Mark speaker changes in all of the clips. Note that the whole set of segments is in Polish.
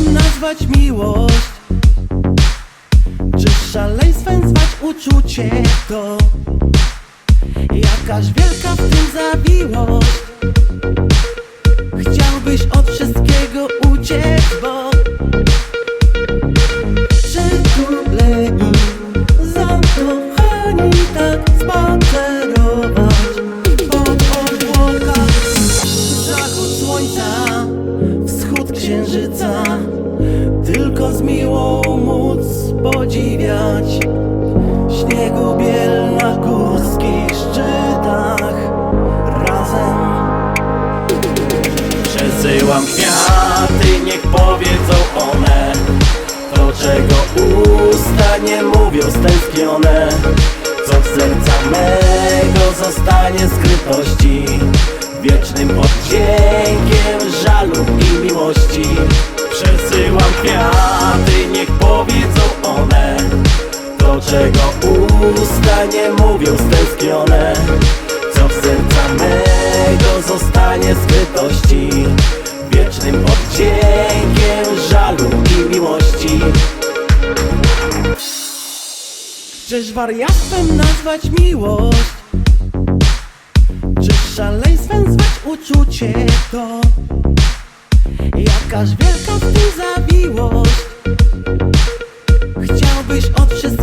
Speaker 1: grzechem nazwać miłość? Czy szaleństwem zwać uczucie to? Jakaż wielka w tym zawiłość Chciałbyś od wszystkiego uciec, bo podziwiać. Śniegu biel na górskich szczytach. Razem Przesyłam kwiaty, niech powiedzą one To czego usta nie mówią stęsknione Co w serca mego zostanie skrytości Wiecznym odcienkiem żalu i miłości To czego usta nie mówią stęsknione Co w serca mego zostanie skrytości Wiecznym odcienkiem żalu i miłości Czyż wariatem nazwać miłość? Czy szaleństwem zwać uczucie to? Jakaż wielka w tym zawiłość Chciałbyś od wszystkiego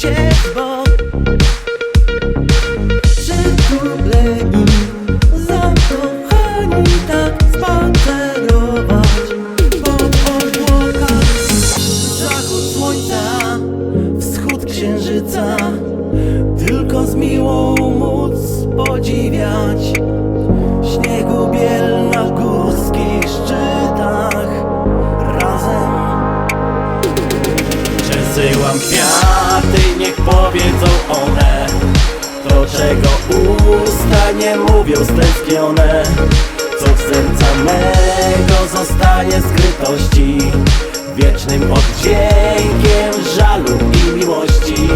Speaker 1: uciec, bo Przytuleni, zakochani tak spacerować Po obłokach Zachód słońca, wschód księżyca. Tylko z miłą móc podziwiać Przesyłam kwiaty, niech powiedzą one To czego usta nie mówią stęsknione Co w serca mego zostanie skrytości Wiecznym odcienkiem żalu i miłości.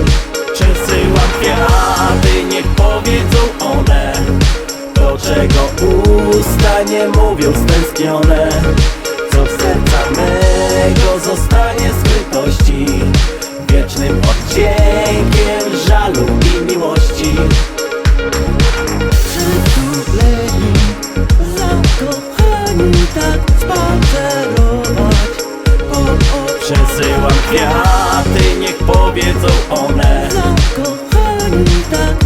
Speaker 1: Przesyłam kwiaty, niech powiedzą one To czego usta nie mówią stęsknione Co w serca mego zostanie skrytości Wiecznym odcienkiem żalu i miłości. Przytuleni, zakochani tak spacerować. Po oczach Przesyłam kwiaty, niech powiedzą one.
Speaker 2: Zakochani tak